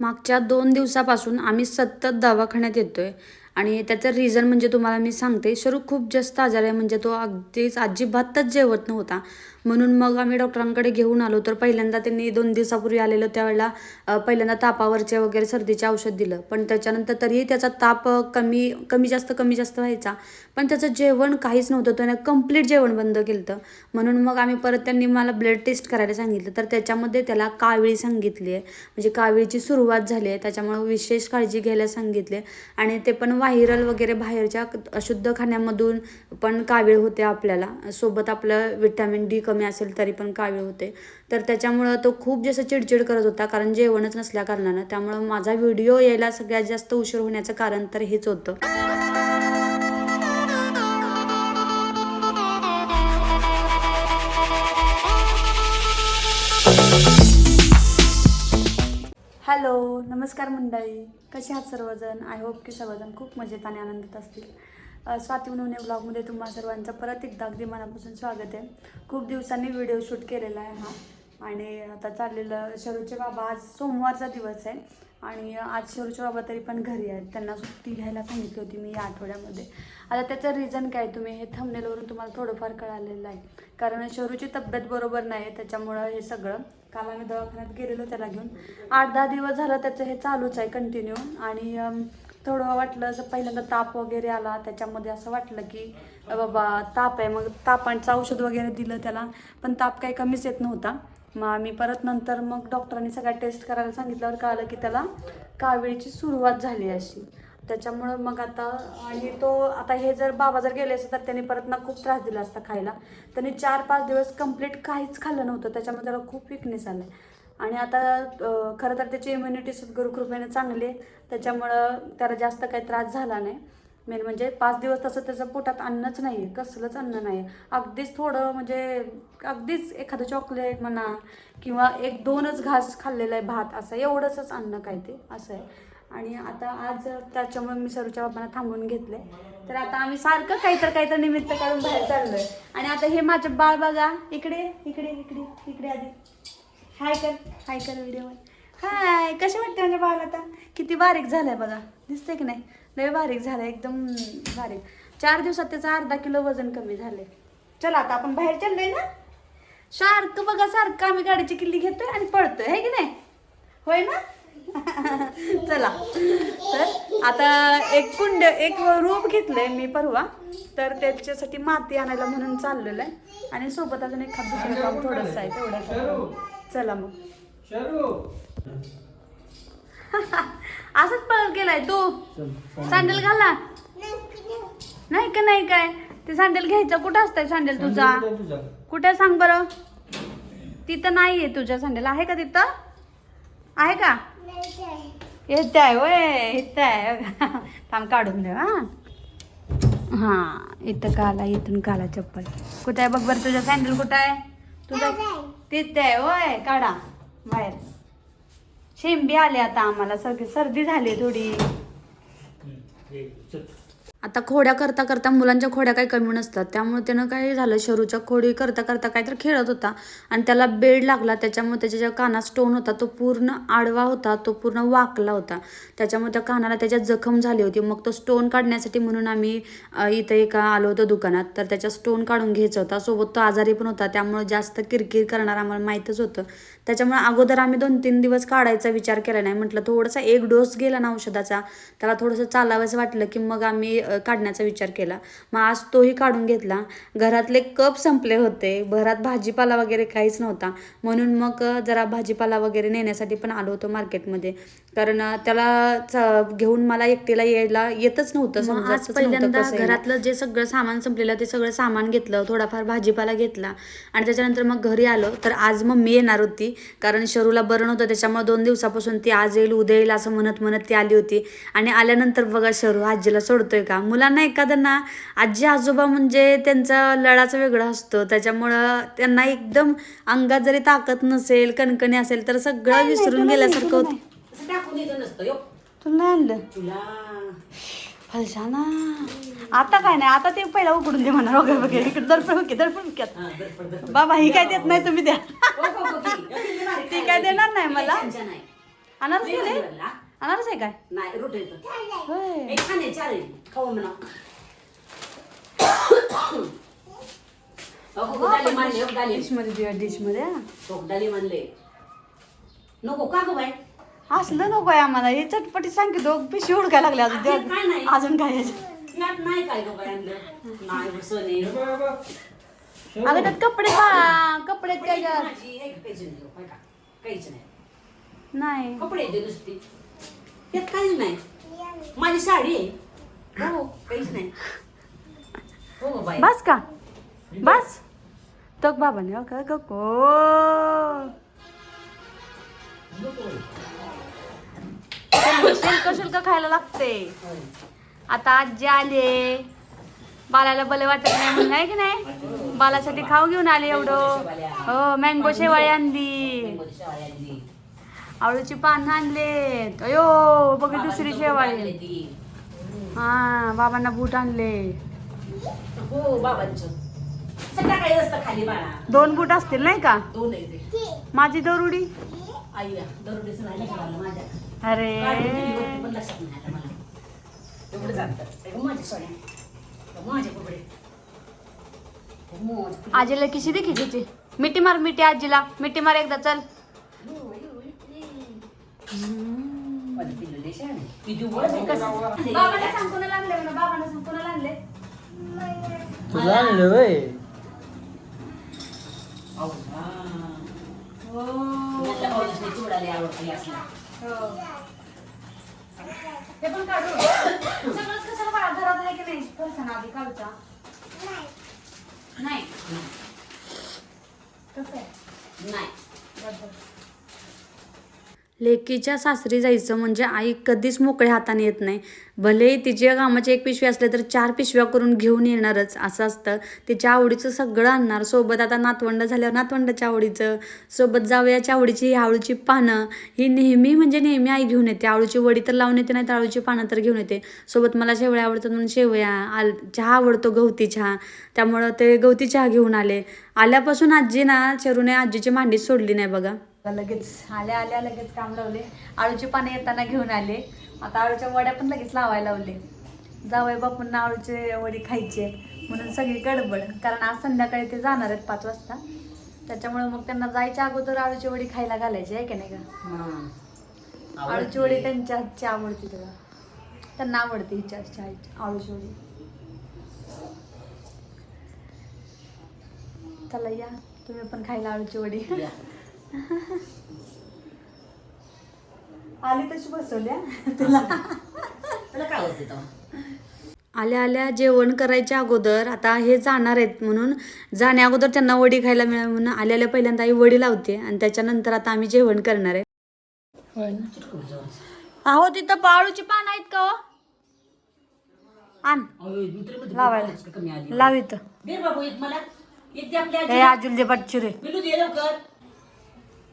मागच्या दोन दिवसापासून आम्ही सतत दवाखान्यात येतोय. आणि त्याचं रिझन म्हणजे तुम्हाला मी सांगते शरू खूप जास्त आजार आहे म्हणजे तो अगदीच अजिबातच जेवत नव्हता. म्हणून मग आम्ही डॉक्टरांकडे घेऊन आलो तर पहिल्यांदा त्यांनी दोन दिवसापूर्वी आलेलं त्यावेळेला पहिल्यांदा तापावरचे वगैरे सर्दीचे औषध दिलं. पण त्याच्यानंतर तरीही त्याचा ताप कमी कमी जास्त कमी जास्त व्हायचा. पण त्याचं जेवण काहीच नव्हतं त्याने कंप्लीट जेवण बंद केलं म्हणून मग आम्ही परत त्यांनी मला ब्लड टेस्ट करायला सांगितलं. तर त्याच्यामध्ये त्याला कावळी सांगितली आहे. म्हणजे कावळीची सुरुवात झाली आहे त्याच्यामुळे विशेष काळजी घ्यायला सांगितले आणि ते पण व्हायरल वगैरे बाहेरच्या अशुद्ध खाण्यामधून पण कावीळ होते आपल्याला. सोबत आपलं विटॅमिन डी कमी असेल तरी पण कावीळ होते. तर त्याच्यामुळं तो खूप जास्त चिडचिड करत होता कारण जेवणच नसल्या कारणानं. त्यामुळं माझा व्हिडिओ यायला सगळ्यात जास्त उशीर होण्याचं कारण तर हेच होतं. हॅलो नमस्कार मंडळी. कसे आहात सर्वजण? आय होप की सर्वजण खूप मजेत आणि आनंदात असतील. स्वाती उन्होंने ब्लॉगमध्ये तुम्हा सर्वांचं परत एकदा अगदी मनापासून स्वागत आहे. खूप दिवसांनी व्हिडिओ शूट केलेला आहे हा. आणि आता चाललेलं शरूचे बाबा आज सोमवारचा दिवस आहे. आणि आज शरूचे बाबा तरी पण घरी आहेत. त्यांना सुट्टी घ्यायला सांगितली होती मी या आठवड्यामध्ये. आता त्याचं रिझन काय तुम्ही हे थंबनेलवरून तुम्हाला थोडंफार कळालेलं आहे. कारण शरूची तब्येत बरोबर नाही त्याच्यामुळं हे सगळं. काल आम्ही दवाखान्यात गेलेलो त्याला घेऊन. आठ दहा दिवस झालं त्याचं हे चालूच आहे कंटिन्यू आणि थोडं वाटलं असं पहिल्यांदा ताप वगैरे आला त्याच्यामध्ये असं वाटलं की बाबा ताप आहे. मग तापांचं औषध वगैरे दिलं त्याला पण ताप काही कमीच येत नव्हता. मग आम्ही परत नंतर मग डॉक्टरांनी सगळ्या टेस्ट करायला सांगितल्यावर कळलं की त्याला कावीळीची सुरुवात झाली अशी. त्याच्यामुळं मग आता आणि तो आता हे जर बाबा जर गेले असते तर त्याने परत ना खूप त्रास दिला असता खायला. त्यांनी चार पाच दिवस कंप्लीट काहीच खाल्लं नव्हतं. त्याच्यामुळे त्याला खूप विकनेस आलं आणि आता खरं तर त्याची इम्युनिटी गुरुकृपेने चांगली आहे. त्याच्यामुळं त्याला जास्त काही त्रास झाला नाही. मेन म्हणजे पाच दिवस तसं त्याचं पोटात अन्नच नाही आहे कसलंच अन्न नाही आहे अगदीच थोडं म्हणजे अगदीच एखादं चॉकलेट म्हणा किंवा एक दोनच घास खाल्लेला आहे भात असं एवढंच अन्न काय ते असं आहे. आणि आता आज त्याच्यामुळे मी सरूच्या बाबांना थांबवून घेतले तर आता आम्ही सारखं काहीतर काहीतर निमित्त काढून बाहेर चाललोय. आणि आता हे माझं बाळ बघा. इकडे इकडे इकडे इकडे आधी. हाय कर हाय कर व्हिडिओ हाय कसे वाटते माझ्या बाळ आता? किती बारीक झालंय बघा. दिसतंय की नाही? लय बारीक झालंय एकदम बारीक. चार दिवसात त्याचं अर्धा किलो वजन कमी झालंय. चला आता आपण बाहेर चाललोय ना? सारखं बघा सारखं आम्ही गाडीची किल्ली घेतोय आणि पळतोय. है की नाही? होय ना? चला. तर आता एक कुंड एक रूप घेतलंय मी परवा. तर त्याच्यासाठी माती आणायला म्हणून चाललेलं आहे. आणि सोबत अजून एक दुसरं काम थोडंसं आहे तेवढं. चला मग. असंच पळत गेलाय तू. सँडल घाला. नाही का नाही काय? ते सँडल घ्यायचं. कुठं असतंय सँडल तुझा? कुठं सांग बरं? तिथं नाही आहे तुझ्या सँडल. आहे का तिथं? आहे का? येत आहे. वय येत आहे. थांब काढून दे हा. हा इथं काला इथून काला चप्पल. कुठं आहे बघ बरं तुझा सँडल कुठं आहे? तुझा तिथे आहे वय काढा. बाहेर. शेंबी आले आता आम्हाला सगळी सर्दी झाली थोडी. आता खोड्या करता करता मुलांच्या खोड्या काही कमी नसतात. त्यामुळे त्यानं काय झालं शरूच्या खोडी करता करता काहीतरी खेळत होता आणि त्याला बेड लागला. त्याच्यामुळे त्याच्या ज्या कानात स्टोन होता तो पूर्ण आडवा होता तो पूर्ण वाकला होता. त्याच्यामुळे त्या कानाला त्याच्यात जखम झाली होती. मग तो स्टोन काढण्यासाठी म्हणून आम्ही इथं एका आलो होतो दुकानात. तर त्याच्या स्टोन काढून घ्यायचा होता. सोबत तो आजारी पण होता. त्यामुळे जास्त किरकिर करणार आम्हाला माहीतच होतं. त्याच्यामुळे अगोदर आम्ही दोन तीन दिवस काढायचा विचार केला नाही. म्हटलं थोडासा एक डोस गेला ना औषधाचा. त्याला थोडंसं चालावंसं वाटलं की मग आम्ही काढण्याचा विचार केला. मग आज तोही काढून घेतला. घरातले कप संपले होते. घरात भाजीपाला वगैरे काहीच नव्हता. म्हणून मग जरा भाजीपाला वगैरे नेण्यासाठी पण आलो होतो मार्केटमध्ये. कारण त्याला घेऊन मला एकटीला यायला येतच नव्हतं. पहिल्यांदा घरातलं जे सगळं सामान संपलेलं ते सगळं सामान घेतलं. थोडाफार भाजीपाला घेतला. आणि त्याच्यानंतर मग घरी आलो. तर आज मम्मी येणार होती. कारण शरूला बरं नव्हतं. त्याच्यामुळे दोन दिवसापासून ती आज येईल उद्या येईल असं म्हणत म्हणत ती आली होती. आणि आल्यानंतर बघा शरू आजीला सोडतोय का? मुलांना एखादं ना आजी आजोबा म्हणजे त्यांचा लढाचं वेगळं असतं. त्याच्यामुळं त्यांना एकदम अंगात जरी ताकद नसेल कणकणी असेल तर सगळं विसरून गेल्यासारखं होतं. तुला आणलं? फलशाना. आता काय नाही आता ते पहिला उकडून दे म्हणा वगैरे वगैरे इकडे दर्पण ओके दर्पण ओके. बाबा ही काय देत नाही तुम्ही द्या. हो, हो, हो, ती. काय देणार नाही मला. अनारस नाही अनारस आहे काय? नाही रोटी होय. एक खाणे चार आहे. खाऊ म्हणा. अहो, डाली मानले हो, डाली. डिशमध्ये दिवा डिशमध्ये हा. हो, डाली मानले नको का गं बाई? असलं नको आहे आम्हाला. हे चटपटी सांगितलं हो, पिशवी उडकायला लागले अजून अजून काय नाही. अजून काय? यात नाही काय गं बाई आणलं. नाही बसं नाही. अगं त्यात कपडे पा कपडे त्याच्यात. माझी एक काहीच नाही हो, का? काहीच नाही. नाही. कपडे येते नुसती. यात काहीच नाही. माझी साडी आहे. हो काहीच नाही. हो गं बाई. बस का? बस. तो बाबाने हो का? गो शिल्क शिल्क खायला लागते. आता आजी आले. बालाला बले वाटत नाही म्हणून आहे की नाही? बालासाठी खाऊ घेऊन आले एवढं. हो मँगो शेवाळी आणली. आवळीची पानं आणलेत अयो बघ दुसरी शेवाळी. हा बाबांना बूट आणले. हो बाबांचं. दोन बूट असतील नाही का? दोन माझी दोरुडी? अरे. कपडे. ते माझे- आजीला किशी दे मिठी मार मिठी आजीला. मिठी मार एकदा चल. बाबांना सांग कोणाला आणले म्हणा? बाबांना सांग कोणाला आणले तुझं आणलं वय अहो, हा. हो. मला पाऊसने चिवडाले आवडते असला. हे. पण काढू सगळंच कशाला काढा घरात आहे की नाही? फरसाण आधी काढूचा. नाही कसं आहे नाही लेकीच्या सासरी जायचं म्हणजे आई कधीच मोकळ्या हाताने येत नाही. भलेही तिच्या कामाची एक पिशवी असले तर चार पिशव्या करून घेऊन येणारच असं असतं. तिच्या आवडीचं सगळं आणणार. सोबत आता नातवंड झाल्यावर नातवंडाच्या आवडीचं सोबत जावयाच्या आवडीची ही आवळीची पानं. ही नेहमी म्हणजे नेहमी आई घेऊन येते. आवळीची वडी तर लावून येते नाही तर आवळीची पानं तर घेऊन येते. सोबत मला शेवळ्या आवडतात म्हणून शेवया आल चहा आवडतो गवती चहा. त्यामुळं ते गवती चहा घेऊन आले. आल्यापासून आजी ना चरूने आजीची मांडी सोडली नाही बघा. लगेच आल्या आल्या लगेच काम लावले. आळूची पानं येताना घेऊन आले. आता आळूच्या वड्या पण लगेच लावायला लावले. जावई बापूंना आळूचे वडी खायचे म्हणून सगळी गडबड. कारण आज संध्याकाळी ते जाणार आहेत पाच वाजता. त्याच्यामुळे मग त्यांना जायच्या अगोदर आळूची वडी खायला घालायची आहे की नाही का. आळूची वडी त्यांच्या हातची आवडते तुला. त्यांना आवडते हिच्या हातची आळूची वडी. चला या. तुम्ही पण खायला आळूची वडी. आली तशी बसवल्या तुला? तुला काय होते? आल्या आल्या जेवण करायच्या अगोदर आता हे जाणार आहेत म्हणून जाण्या अगोदर त्यांना वडी खायला मिळावी म्हणून आल्या आल्या पहिल्यांदा आई वडी लावते आणि त्याच्यानंतर आता आम्ही जेवण करणार आहे. अहो तिथं पाळूची पान आहेत का हो? आण. लावायला. लाव इथं. दे बाबू एक मला. एक दे आपल्या हे आजीला. आजुल दे दे लवकर.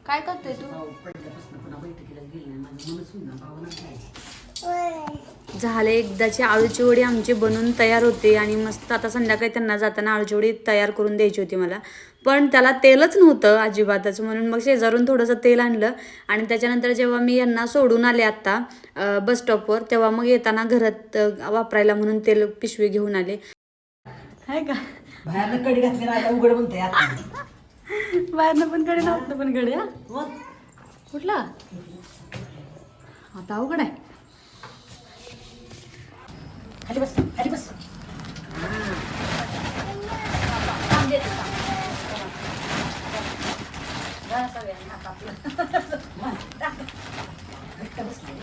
काय करतोय तू? भाऊ पडल्यापासून पुन्हा बैठकीला गेली नाही माझं मनच होईना भावना काय झाले एकदाची आळूची वडी आमची बनून तयार होते आणि मस्त आता संध्याकाळी त्यांना जाताना आळूची वडी तयार करून द्यायची होती मला. पण त्याला तेलच नव्हतं अजिबातच म्हणून मग शेजारून थोडंसं तेल आणलं. आणि त्याच्यानंतर जेव्हा मी यांना सोडून आले आत्ता बस स्टॉपवर तेव्हा मग येताना घरात वापरायला म्हणून तेल पिशवी घेऊन आले. आहे का? बाहेरनं कडी घातली उघड म्हणते आता बाहेरनं पण कडे नव्हतं पण कडे हा. कुठला? आता अवघड आहे. खाली बस खाली बस. बसले.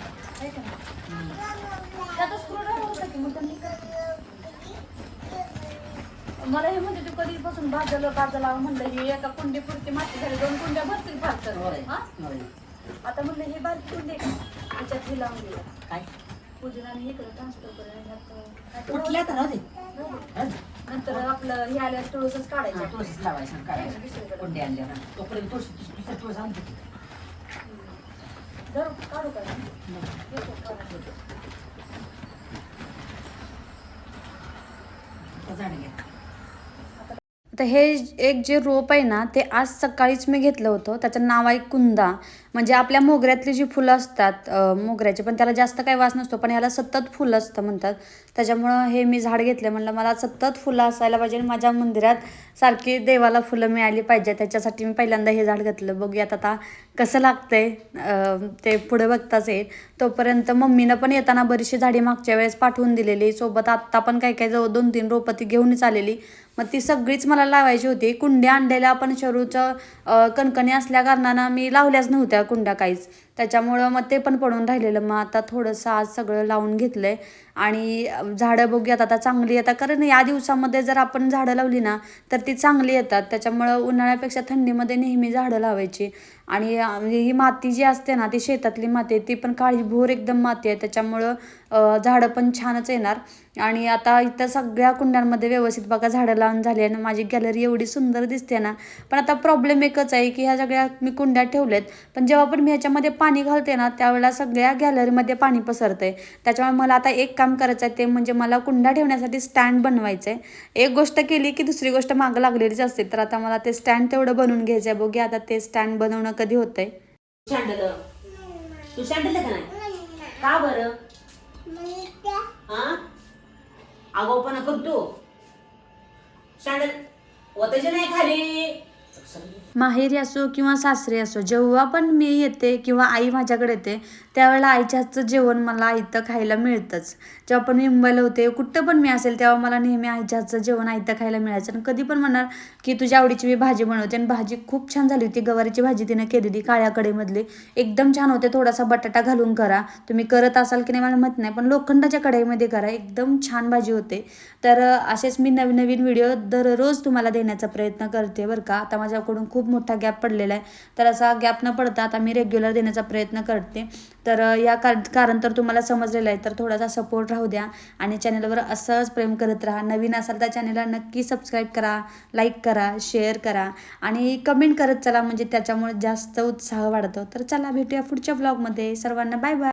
मला हे म्हणते तू कधीपासून भाजलं भाजला म्हणलं ही एका कुंडी पुरती माती झाली दोन कुंड्या भरतील फार तर होय. हा? होय. आता म्हणलं ही बारकी कुंडी आहे का त्याच्यात हे लावून दिलं काय पूजनाने हे करून ट्रान्सफर कुठल्या तर राहू दे. करू? राहू दे. नंतर आपलं हे आल्यावर तुळसच हा, काढायचं तुळशीच लावायचं काढायचं कोणते आणल्यावर तोपर्यंत तुळशी दुसऱ्या तुळस आणते धरू काढू का येतो, काढू. झाड घ्या आता हे एक जे रोप आहे ना ते आज सकाळीच मी घेतलं होतं. त्याचं नाव आहे कुंदा. म्हणजे आपल्या मोगऱ्यातली जी फुलं असतात मोगऱ्याचे पण त्याला जास्त काही वास नसतो पण ह्याला सतत फुलं असतं म्हणतात. त्याच्यामुळं हे मी झाड घेतलं म्हणलं मला सतत फुलं असायला पाहिजे आणि माझ्या मंदिरात सारखी देवाला फुलं मिळाली पाहिजे त्याच्यासाठी मी पहिल्यांदा हे झाड घेतलं. बघूयात आता कसं लागतंय ते पुढे बघताच येईल. तोपर्यंत मम्मीनं पण येताना बरीचशी झाडी मागच्या वेळेस पाठवून दिलेली. सोबत आत्ता पण काही काही जवळ दोन तीन रोपं ती घेऊनच आलेली. मग ती सगळीच मला लावायची होती. कुंड्या आणलेल्या पण शरूचं कणकणी असल्या कारणानं मी लावल्याच नव्हत्या कुंड्या काहीच. त्याच्यामुळं मग ते पण पडून राहिलेलं. मग आता थोडंसं आज सगळं लावून घेतलं आहे आणि झाडं बघूयात आता चांगली येतात. कारण या दिवसामध्ये जर आपण झाडं लावली ना तर ती चांगली येतात. त्याच्यामुळं उन्हाळ्यापेक्षा थंडीमध्ये नेहमी झाडं लावायची. आणि म्हणजे ही माती जी असते ना ती शेतातली माती आहे ती पण काळीभोर एकदम माती आहे. त्याच्यामुळं झाडं पण छानच येणार. आणि आता इथं सगळ्या कुंड्यांमध्ये व्यवस्थित बघा झाडं लावून झाली आणि माझी गॅलरी एवढी सुंदर दिसते ना. पण आता प्रॉब्लेम एकच आहे की ह्या सगळ्या मी कुंड्या ठेवल्यात. पण जेव्हा पण मी ह्याच्यामध्ये पाणी घालते ना त्यावेळेला सगळ्या गॅलरीमध्ये पाणी पसरते त्याच्यामुळे मला आता एक काम करायचं आहे ते म्हणजे मला कुंड्या ठेवण्यासाठी स्टँड बनवायचं आहे एक गोष्ट केली की दुसरी गोष्ट मागं लागलेलीच असते. तर आता मला ते स्टँड तेवढं बनवून घ्यायचं आहे बघूया आता ते स्टँड बनवणं कधी होतंय. शांडल तू शांडल का नाही? का बरं? हा आगाऊपणा करतो. शांडल ओतायचे नाही खाली. माहेरी असो किंवा सासरी असो जेव्हा पण मी येते किंवा आई माझ्याकडे येते त्यावेळेला आईच्या हातचं जेवण मला इथं खायला मिळतंच. जेव्हा पण मी मुंबईला होते कुठं पण मी असेल तेव्हा मला नेहमी आईच्या हातचं जेवण आयतं खायला मिळायचं. आणि कधी पण म्हणणार की तुझ्या आवडीची मी भाजी बनवते आणि भाजी खूप छान झाली होती. गवारीची भाजी तिने केलेली काळ्या कढईमधली. एकदम छान होते थोडासा बटाटा घालून करा. तुम्ही करत असाल की नाही मला माहीत नाही पण लोखंडाच्या कढईमध्ये करा. एकदम छान भाजी होते. तर असेच मी नवीन नवीन व्हिडिओ दररोज तुम्हाला देण्याचा प्रयत्न करते बरं का. आता माझ्या माझ्याकडून खूप मोठा गॅप पडलेला आहे. तर असा गॅप न पडता आता मी रेग्युलर देण्याचा प्रयत्न करते. तर या कार कारण तर तुम्हाला समजलेलं आहे तर थोडासा सपोर्ट राहू द्या. आणि चॅनलवर असंच प्रेम करत राहा. नवीन असाल तर चॅनलला नक्की सबस्क्राईब करा लाईक करा शेअर करा. आणि कमेंट करत चला म्हणजे त्याच्यामुळे जास्त उत्साह वाढतो. तर चला भेटूया पुढच्या ब्लॉगमध्ये सर्वांना बाय बाय